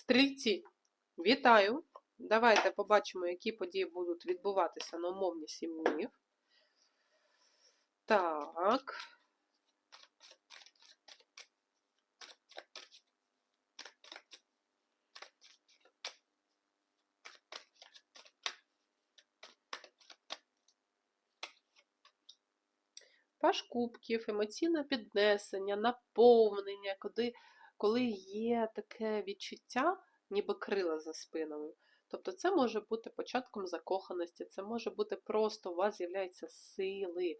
Стрільці, вітаю! Давайте побачимо, які події будуть відбуватися на умовні 7 днів. Так. Паш кубків, емоційне піднесення, наповнення, коли, коли є таке відчуття, ніби крила за спиною. Тобто це може бути початком закоханості, це може бути просто у вас з'являються сили,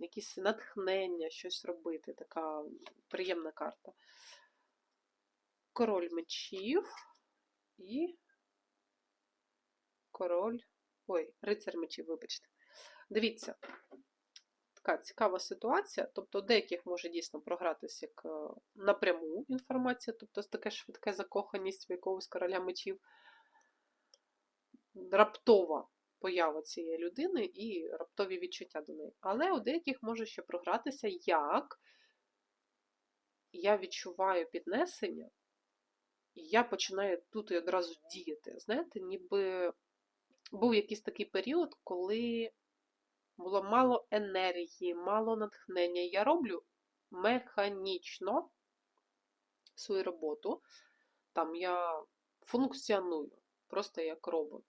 якісь натхнення, щось робити. Така приємна карта. Король мечів і король. Ой, рицар мечів, вибачте. Дивіться, така цікава ситуація. Тобто, деяких може дійсно програтися як е, напряму інформація, тобто таке швидке закоханість в якогось короля мечів, раптова поява цієї людини і раптові відчуття до неї. Але у деяких може ще програтися, як я відчуваю піднесення, і я починаю тут і одразу діяти. Знаєте, ніби був якийсь такий період, коли було мало енергії, мало натхнення. Я роблю механічно свою роботу. Там я функціоную, просто як робот.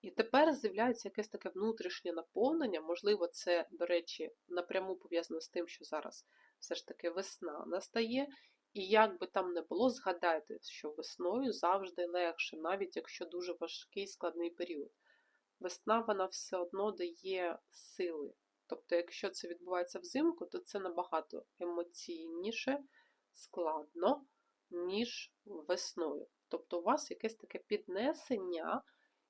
І тепер з'являється якесь таке внутрішнє наповнення. Можливо, це, до речі, напряму пов'язано з тим, що зараз все ж таки весна настає. І як би там не було, згадайте, що весною завжди легше, навіть якщо дуже важкий складний період. Весна вона все одно дає сили. Тобто, якщо це відбувається взимку, то це набагато емоційніше, складно, ніж весною. Тобто, у вас якесь таке піднесення,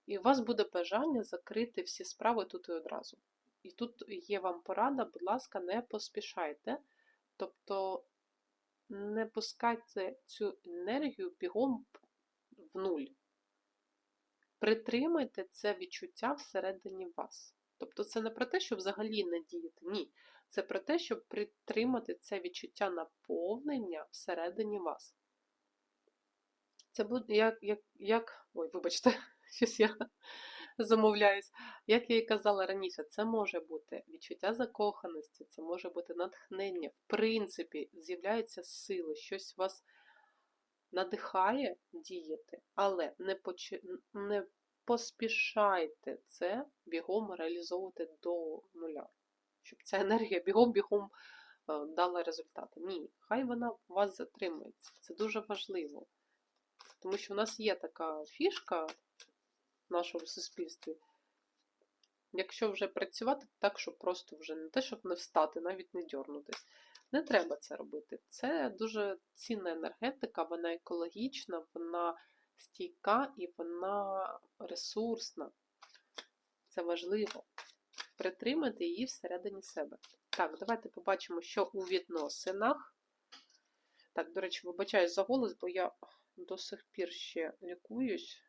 і у вас буде бажання закрити всі справи тут і одразу. І тут є вам порада, будь ласка, не поспішайте. Тобто не пускайте цю енергію бігом в нуль. Притримайте це відчуття всередині вас. Тобто це не про те, щоб взагалі не діяти. Ні. Це про те, щоб притримати це відчуття наповнення всередині вас. Це буде як. як, як... Ой, вибачте, щось я замовляюсь. Як я і казала раніше, це може бути відчуття закоханості, це може бути натхнення. В принципі, з'являються сили, щось вас надихає діяти, але не, поч... не поспішайте це бігом реалізовувати до нуля. Щоб ця енергія бігом-бігом е, дала результати. Ні, хай вона у вас затримується. Це дуже важливо. Тому що в нас є така фішка в нашому суспільстві. Якщо вже працювати так, щоб просто вже не те, щоб не встати, навіть не дьорнутись. Не треба це робити. Це дуже цінна енергетика, вона екологічна, вона стійка і вона ресурсна. Це важливо. Притримати її всередині себе. Так, давайте побачимо, що у відносинах. Так, до речі, вибачаюсь за голос, бо я до сих пір ще лікуюсь,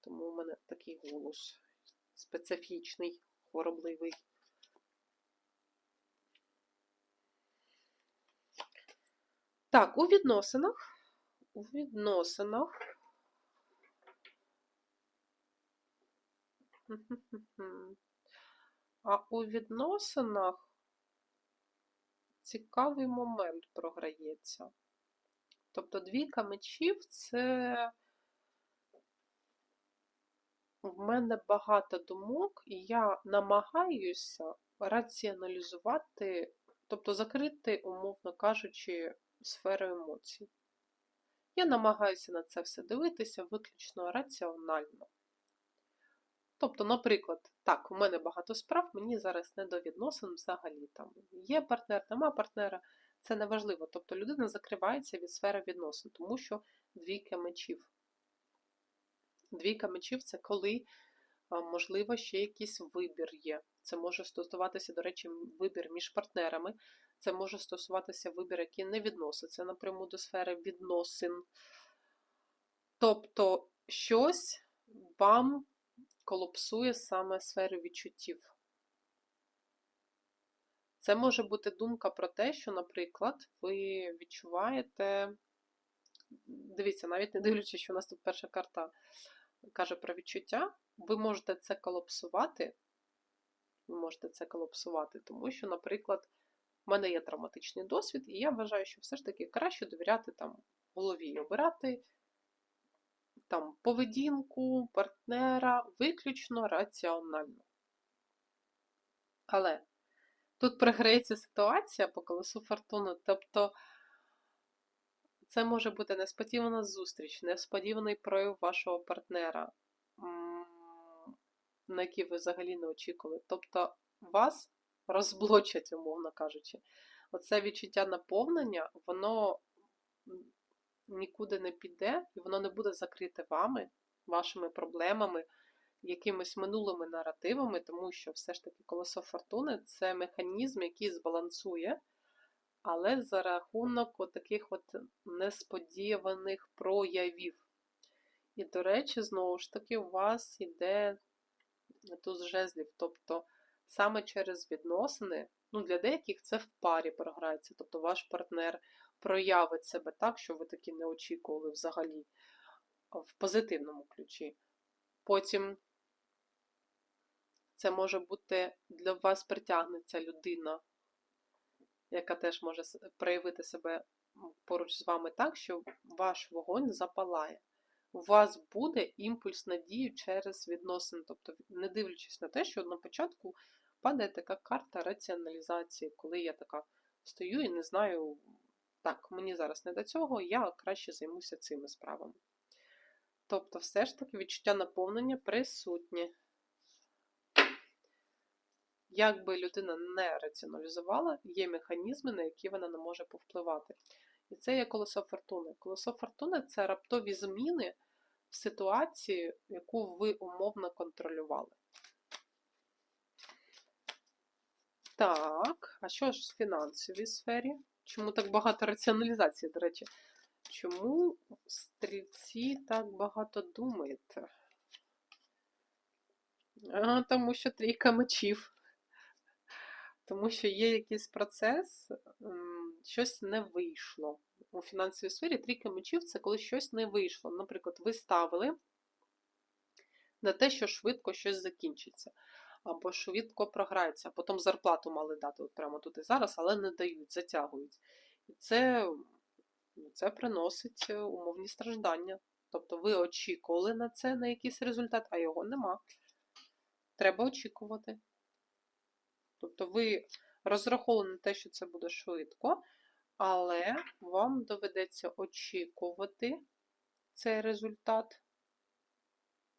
тому у мене такий голос специфічний, хворобливий. Так, у відносинах, у відносинах. А у відносинах цікавий момент програється. Тобто двійка мечів це в мене багато думок, і я намагаюся раціоналізувати, тобто закрити, умовно кажучи, сферу емоцій. Я намагаюся на це все дивитися виключно раціонально. Тобто, наприклад, так, у мене багато справ, мені зараз не до відносин взагалі. Там Є партнер, нема партнера, це не важливо. Тобто людина закривається від сфери відносин, тому що двійка мечів. Двійка мечів це коли, можливо, ще якийсь вибір є. Це може стосуватися, до речі, вибір між партнерами. Це може стосуватися вибір, який не відноситься напряму до сфери відносин. Тобто, щось вам колапсує саме сферу відчуттів. Це може бути думка про те, що, наприклад, ви відчуваєте дивіться, навіть не дивлячись, що у нас тут перша карта каже про відчуття, ви можете це колапсувати. Ви можете це колапсувати, тому що, наприклад, в мене є травматичний досвід, і я вважаю, що все ж таки краще довіряти там голові обирати там поведінку партнера виключно раціонально. Але тут програється ситуація по колесу фортуни, тобто це може бути несподівана зустріч, несподіваний прояв вашого партнера, на який ви взагалі не очікували. Тобто вас розблочать, умовно кажучи. Оце відчуття наповнення, воно нікуди не піде, і воно не буде закрите вами, вашими проблемами, якимись минулими наративами, тому що все ж таки колесо фортуни це механізм, який збалансує, але за рахунок таких от несподіваних проявів. І, до речі, знову ж таки, у вас йде туз жезлів, тобто саме через відносини, ну для деяких це в парі програється, тобто ваш партнер проявить себе так, що ви таки не очікували взагалі в позитивному ключі. Потім це може бути для вас притягнеться людина, яка теж може проявити себе поруч з вами так, що ваш вогонь запалає. У вас буде імпульс надії через відносини. Тобто, не дивлячись на те, що на початку падає така карта раціоналізації, коли я така стою і не знаю, так, мені зараз не до цього, я краще займуся цими справами. Тобто, все ж таки відчуття наповнення присутнє. Як би людина не раціоналізувала, є механізми, на які вона не може повпливати. І це є колесо фортуни. Колесо фортуни це раптові зміни в ситуації, яку ви умовно контролювали. Так, а що ж в фінансовій сфері? Чому так багато раціоналізації, до речі? Чому стрільці так багато думаєте? А, тому що трійка мечів. Тому що є якийсь процес, щось не вийшло. У фінансовій сфері трійка мечів це коли щось не вийшло. Наприклад, ви ставили на те, що швидко щось закінчиться, або швидко програється, потім зарплату мали дати от прямо тут і зараз, але не дають, затягують. І це, ну, це приносить е, умовні страждання. Тобто ви очікували на це, на якийсь результат, а його нема. Треба очікувати. Тобто ви розраховували на те, що це буде швидко, але вам доведеться очікувати цей результат.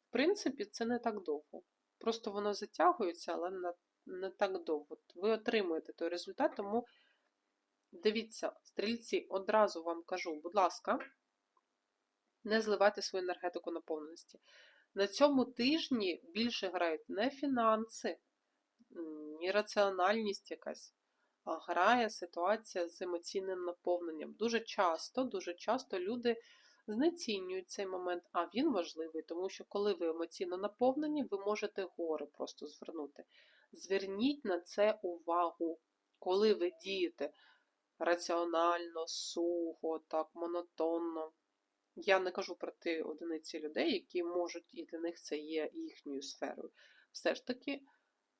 В принципі, це не так довго. Просто воно затягується, але не, не так довго. Ви отримуєте той результат, тому дивіться, стрільці, одразу вам кажу, будь ласка, не зливайте свою енергетику наповненості. На цьому тижні більше грають не фінанси, ні раціональність якась, а грає ситуація з емоційним наповненням. Дуже часто, дуже часто люди знецінюють цей момент, а він важливий, тому що коли ви емоційно наповнені, ви можете гори просто звернути. Зверніть на це увагу, коли ви дієте раціонально, сухо, так, монотонно. Я не кажу про ті одиниці людей, які можуть, і для них це є їхньою сферою. Все ж таки,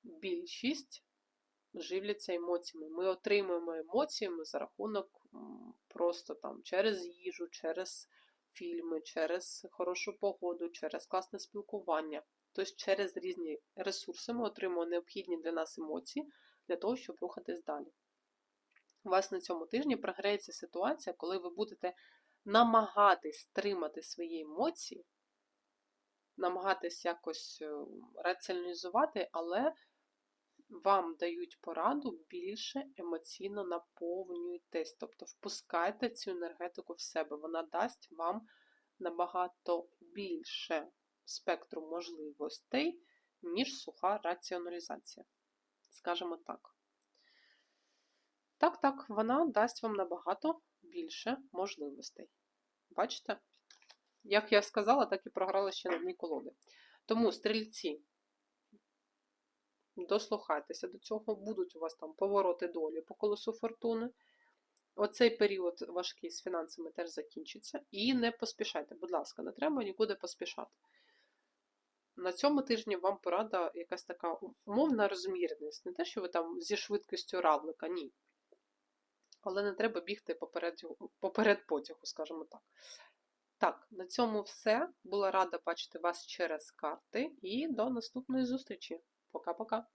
більшість живляться емоціями. Ми отримуємо емоціями за рахунок просто там через їжу, через фільми, через хорошу погоду, через класне спілкування. Тобто через різні ресурси ми отримуємо необхідні для нас емоції для того, щоб рухатись далі. У вас на цьому тижні програється ситуація, коли ви будете намагатись стримати свої емоції, намагатись якось е, раціоналізувати, але вам дають пораду більше емоційно наповнюйтесь, тобто впускайте цю енергетику в себе. Вона дасть вам набагато більше спектру можливостей, ніж суха раціоналізація. Скажімо так. Так, так, вона дасть вам набагато більше можливостей. Бачите? Як я сказала, так і програла ще на дні колоди. Тому стрільці, дослухайтеся до цього, будуть у вас там повороти долі по колесу фортуни. Оцей період важкий з фінансами теж закінчиться. І не поспішайте, будь ласка, не треба нікуди поспішати. На цьому тижні вам порада якась така умовна розмірність. Не те, що ви там зі швидкістю равлика, ні. Але не треба бігти поперед, поперед потягу, скажімо так. Так, на цьому все. Була рада бачити вас через карти і до наступної зустрічі. Пока-пока.